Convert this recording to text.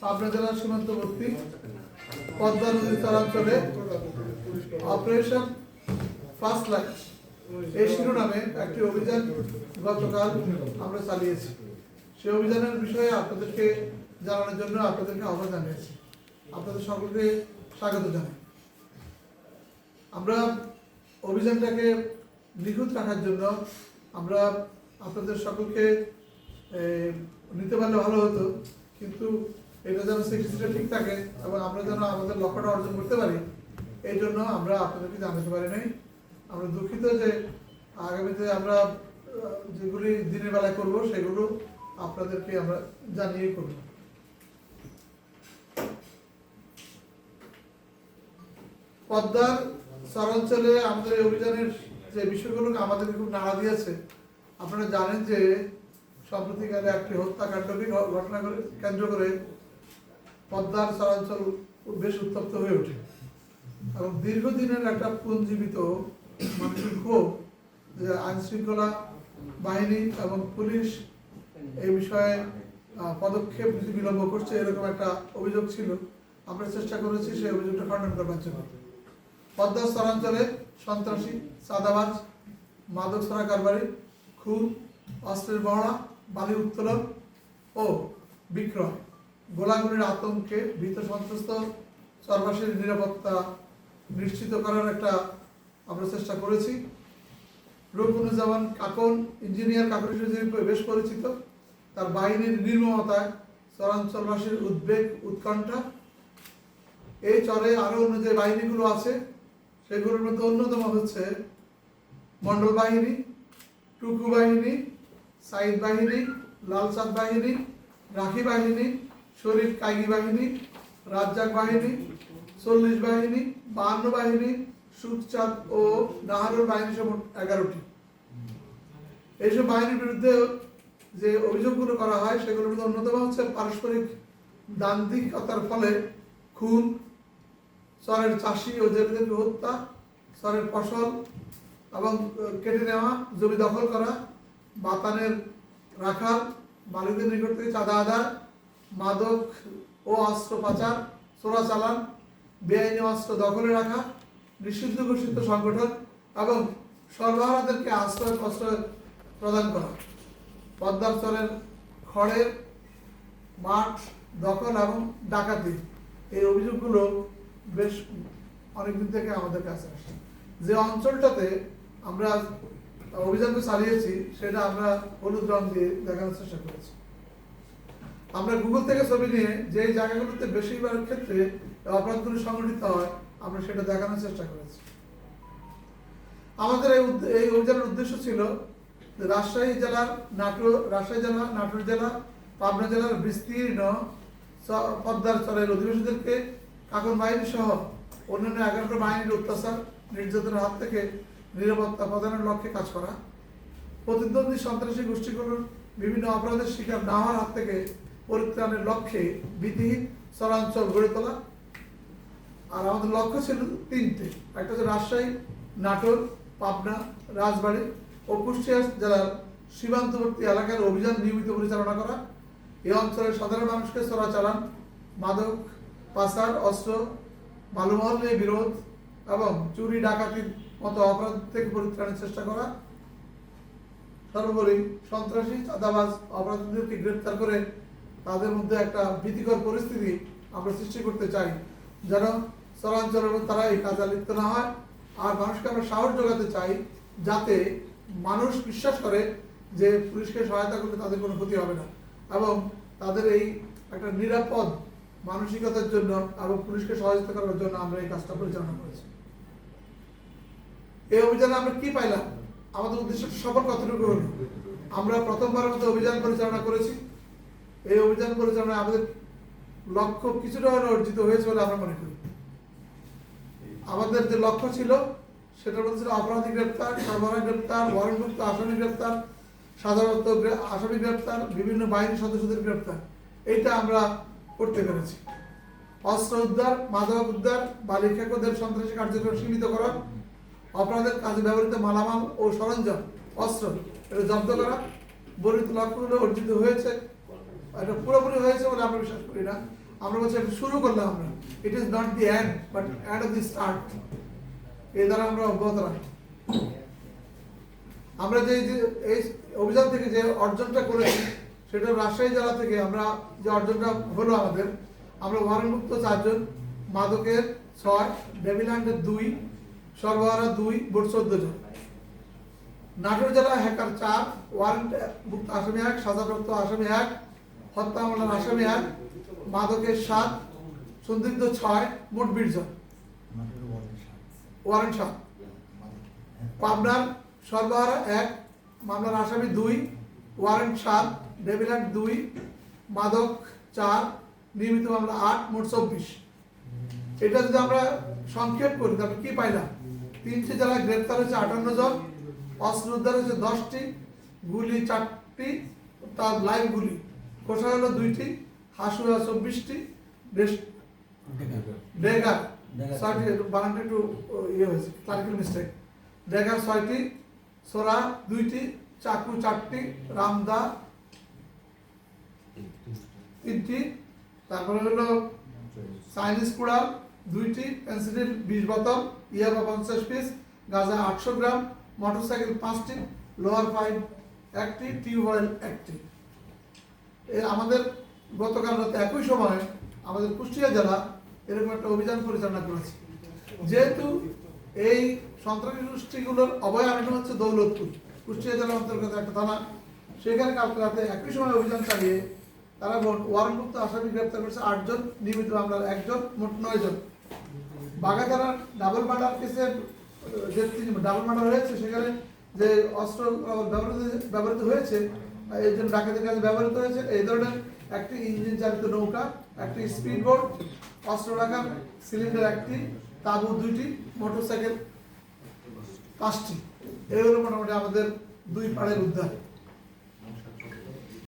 পাবনা জেলার সীমান্তবর্তী পদ্মা নদীর চরাঞ্চলে অপারেশন ফার্স্ট লাইট এই শিরোনামে একটি অভিযান গতকাল আমরা চালিয়েছি। সেই অভিযানের বিষয়ে আপনাদেরকে জানানোর জন্য আপনাদেরকে আহ্বান জানিয়েছি। আপনাদের সকলকে স্বাগত জানাই। আমরা অভিযানটাকে নিখুঁত রাখার জন্য আমরা আপনাদের সকলকে নিতে পারলে ভালো হতো, কিন্তু এটা যেন সিক্রেসিটা ঠিক থাকে এবং আমরা যেন আমাদের লক্ষ্যটা অর্জন করতে পারি, এই জন্য আমরা আপনাদেরকে জানাতে পারি নাই। আমরা দুঃখিত যে আগামীতে আমরা যেগুলি দিনের বেলায় করব সেগুলো আপনাদেরকে আমরা জানিয়ে করব। পদ্মার চরাঞ্চলে আমাদের অভিযানের যে বিষয়গুলো আমাদেরকে খুব নাড়া দিয়েছে, আপনারা জানেন যে সম্প্রতিকালে একটি হত্যাকাণ্ডকে ঘটনা করে কেন্দ্র করে পদ্মার চরাঞ্চল বেশ উত্তপ্ত হয়ে ওঠে। এবং দীর্ঘদিনের একটা পুঞ্জীবিত ক্ষোভ, যে আইন শৃঙ্খলা বাহিনী এবং পুলিশ এই বিষয়ে পদক্ষেপ বিলম্ব করছে এরকম একটা অভিযোগ ছিল। আমরা চেষ্টা করেছি সেই অভিযোগটা খণ্ডন করবার জন্য। পদ্মা স্তরাঞ্চলে সন্ত্রাসী, চাঁদাবাজ, মাদক ছড়া কারবারি, খুন, অস্ত্রের বহরা বালি উত্তোলন ও বিক্রয় গোলাগুলির আতঙ্কে ভীত সন্ত্রস্ত চরবাসীর নিরাপত্তা নিশ্চিত করার একটা আমরা চেষ্টা করেছি। রুকুনুজ্জামান কাকন, ইঞ্জিনিয়ার কাকন হিসেবে বেশ পরিচিত, তার বাহিনীর নির্মমতায় চরাঞ্চলবাসীর উদ্বেগ, উৎকণ্ঠা। এই চরে আরও অন্য যে বাহিনীগুলো আছে, সেগুলোর মধ্যে অন্যতম হচ্ছে মন্ডল বাহিনী, টুকু বাহিনী, সাইদ বাহিনী, লালচাঁদ বাহিনী, রাখি বাহিনী শরীফ কাইগি বাহিনী, রাজ্জাক বাহিনী, চল্লিশ বাহিনী, বাহান্ন বাহিনী, সুখচাঁদ ও নাহারুর বাহিনী সহ এগারোটি। এইসব বাহিনীর বিরুদ্ধে যে অভিযোগগুলো করা হয়, সেগুলোর মধ্যে অন্যতম হচ্ছে পারস্পরিক দান্দিকতার ফলে খুন, চরের চাষি ও জেলেদের হত্যা, চরের ফসল এবং কেটে নেওয়া, জমি দখল করা, বাতানের রাখাল মালিকদের নিকট থেকে চাঁদা আদায় মাদক ও অস্ত্র পাচার চোরাচালান বেআইনি অস্ত্র দখলে রাখা, নিষিদ্ধ ঘোষিত সংগঠন এবং সর্বহারাদেরকে আশ্রয় প্রশ্রয় প্রদান করা। পদ্মার চরের খড়ের মাঠ, দখল এবং ডাকাতি। এই অভিযোগগুলো বেশ অনেকদিন থেকে আমাদের কাছে আসে যে অঞ্চলটাতে আমরা অভিযানটা চালিয়েছি, সেটা আমরা হলুদ রং দিয়ে দেখানোর চেষ্টা করেছি। আমরা গুগল থেকে ছবি নিয়ে যে জায়গাগুলোতে বেশিরভাগ ক্ষেত্রে অপরাধগুলো সংঘটিত হয়, আমরা সেটা দেখানোর চেষ্টা করেছি। আমাদের এই অভিযানের উদ্দেশ্য ছিল রাজশাহী জেলার নাটোর, রাজশাহী জেলা, নাটোর জেলা, পাবনা জেলার বিস্তীর্ণ পদ্মার চরের অধিবাসীদেরকে কাকন বাহিনী সহ অন্যান্য এগারোটা বাহিনীর অত্যাচার, নির্যাতনের হাত থেকে নিরাপত্তা প্রদানের লক্ষ্যে কাজ করা, প্রতিদ্বন্দ্বী সন্ত্রাসী গোষ্ঠীগুলোর বিভিন্ন অপরাধের শিকার না হওয়ার হাত থেকে পরিত্রাণের লক্ষ্যে বিধিহীন চরাঞ্চল গড়ে তোলা। আর আমাদের লক্ষ্য ছিল তিনটে। একটা হচ্ছে রাজশাহী, নাটোর, পাবনা, রাজবাড়ী ও কুষ্টিয়া জেলার সীমান্তবর্তী এলাকার অভিযান নিয়মিত পরিচালনা করা। এই অঞ্চলের সাধারণ মানুষকে চোরাচালান, মাদক, পাচার, অস্ত্র বালুমহল নিয়ে বিরোধ এবং চুরি, ডাকাতির মতো অপরাধ থেকে পরিত্রাণের চেষ্টা করা। সর্বোপরি সন্ত্রাসী, চাঁদাবাজ, অপরাধীদেরকে গ্রেপ্তার করে তাদের মধ্যে একটা ভীতিকর পরিস্থিতি আমরা সৃষ্টি করতে চাই। যেন চরাঞ্চলের মধ্যে তারা এই কাজে লিপ্ত না হয়। আর মানুষকে আমরা সাহস যোগাতে চাই যাতে মানুষ বিশ্বাস করে যে পুলিশকে সহায়তা করলে তাদের কোনো ক্ষতি হবে না। এবং তাদের এই একটা নিরাপদ মানসিকতার জন্য এবং পুলিশকে সহযোগিতা করার জন্য আমরা এই কাজটা পরিচালনা করেছি। এই অভিযানে আমরা কি পাইলাম? আমাদের উদ্দেশ্য সফল কতটুকু আমরা প্রথমবারের মতো অভিযান পরিচালনা করেছি। এই অভিযান পরিচালনায় আমাদের লক্ষ্য কিছুটা হলেও অর্জিত হয়েছে বলে আমরা মনে করি। আমাদের যে লক্ষ্য ছিল মধ্যে ছিল অপরাধী গ্রেপ্তার, সরবরাহ গ্রেপ্তার ওয়ারেন্টভুক্ত আসামি গ্রেপ্তার, সাধারণত আসামি গ্রেপ্তার, বিভিন্ন বাহিনী সদস্যদের গ্রেপ্তার। এইটা আমরা করতে পেরেছি। অস্ত্র উদ্ধার, মাদক উদ্ধার বালিকাদের সন্ত্রাসী কার্যক্রম সীমিত করা অপরাধের কাজে ব্যবহৃত মালামাল ও সরঞ্জাম, অস্ত্র, এটা জব্দ করা, বর্ণিত লক্ষ্যগুলো অর্জিত হয়েছে। এটা পুরোপুরি হয়েছে বলে আমরা বিশ্বাস করি না। আমরা বলছি, শুরু করলাম আমরা। It is not the end but end of the start এই দ্বারা আমরা অব্যাহত রাখি। আমরা যে এই অভিযান থেকে যে অর্জনটা করেছি, সেটা রাজশাহী জেলা থেকে আমরা যে অর্জনটা হলো আমাদের, আমরা ওয়ারেন্টমুক্ত চারজন, মাদকের ছয় ডেভিল্যান্ডের দুই সর্বহারা দুই বোর্ড চোদ্দ জন। নাটোর জেলা হ্যাকার চার ওয়ারেন্ট মুক্ত আসামি এক, সাজাপ্রাপ্ত আসামি এক হত্যা মামলার আসামি এক মাদকের সাত, সন্দিগ্ধ ছয়, মোট বিশ ওয়ারেন্ট সাত। পাবনার সর্বহারা এক, মামলার আসামি দুই, ওয়ারেন্ট সাত ডেভিল্যান্ড দুই, মাদক চার, নিয়মিত মামলা আট, মোট চব্বিশ। এটা যদি আমরা সংক্ষেপ করি, তাহলে কি পাইলাম? তিনটি জেলায় গ্রেপ্তার হয়েছে আটান্ন জন, অস্ত্র উদ্ধার হয়েছে দশটি, গুলি চারটি, তার লাইভ গুলি। কোষা হলো দুইটি হাসুয়া চব্বিশটি ডেগার। ছয়টি বানানটা একটু ইয়ে হয়েছে ক্লারিক্যাল মিস্টেক। ডেগার ছয়টি সোরা দুইটি চাকু চারটি রামদা তিনটি। তারপরে হলো চাইনিজ কুড়াল দুইটি পেন্সিলিন বিশ বোতল ইয়াবা পঞ্চাশ পিস গাঁজা আটশো গ্রাম মোটরসাইকেল পাঁচটি লোয়ার পাইপ একটি টিউবওয়েল একটি। আমাদের গতকাল রাতে একই সময় আমাদের কুষ্টিয়া জেলা এরকম একটা অভিযান পরিচালনা করেছে। যেহেতু এই সন্ত্রাসী গোষ্ঠীগুলোর অভয় আরণ্য হচ্ছে দৌলতপুর, কুষ্টিয়া জেলার অন্তর্গত একটা থানা। সেখানে কালকে রাতে একই সময় অভিযান চালিয়ে তারা মোট ওয়ারেন্টমুক্ত আসামি গ্রেপ্তার করেছে আটজন, নিয়মিত মামলার একজন, মোট নয় জন বাগাধারার ডাবল মার্ডার কেসের যে ডাবল মার্ডার হয়েছে, সেখানে যে অস্ত্র ব্যবহৃত ব্যবহৃত হয়েছে এই জন্য ডাকাতের কাছে ব্যবহৃত হয়েছে। এই ধরনের একটি ইঞ্জিন চালিত নৌকা, একটি স্পিড বোট অস্ত্র রাখার সিলিন্ডার একটি, তাবু দুইটি মোটরসাইকেল পাঁচটি। এগুলো মোটামুটি আমাদের দুই পাড়ের উদ্ধার।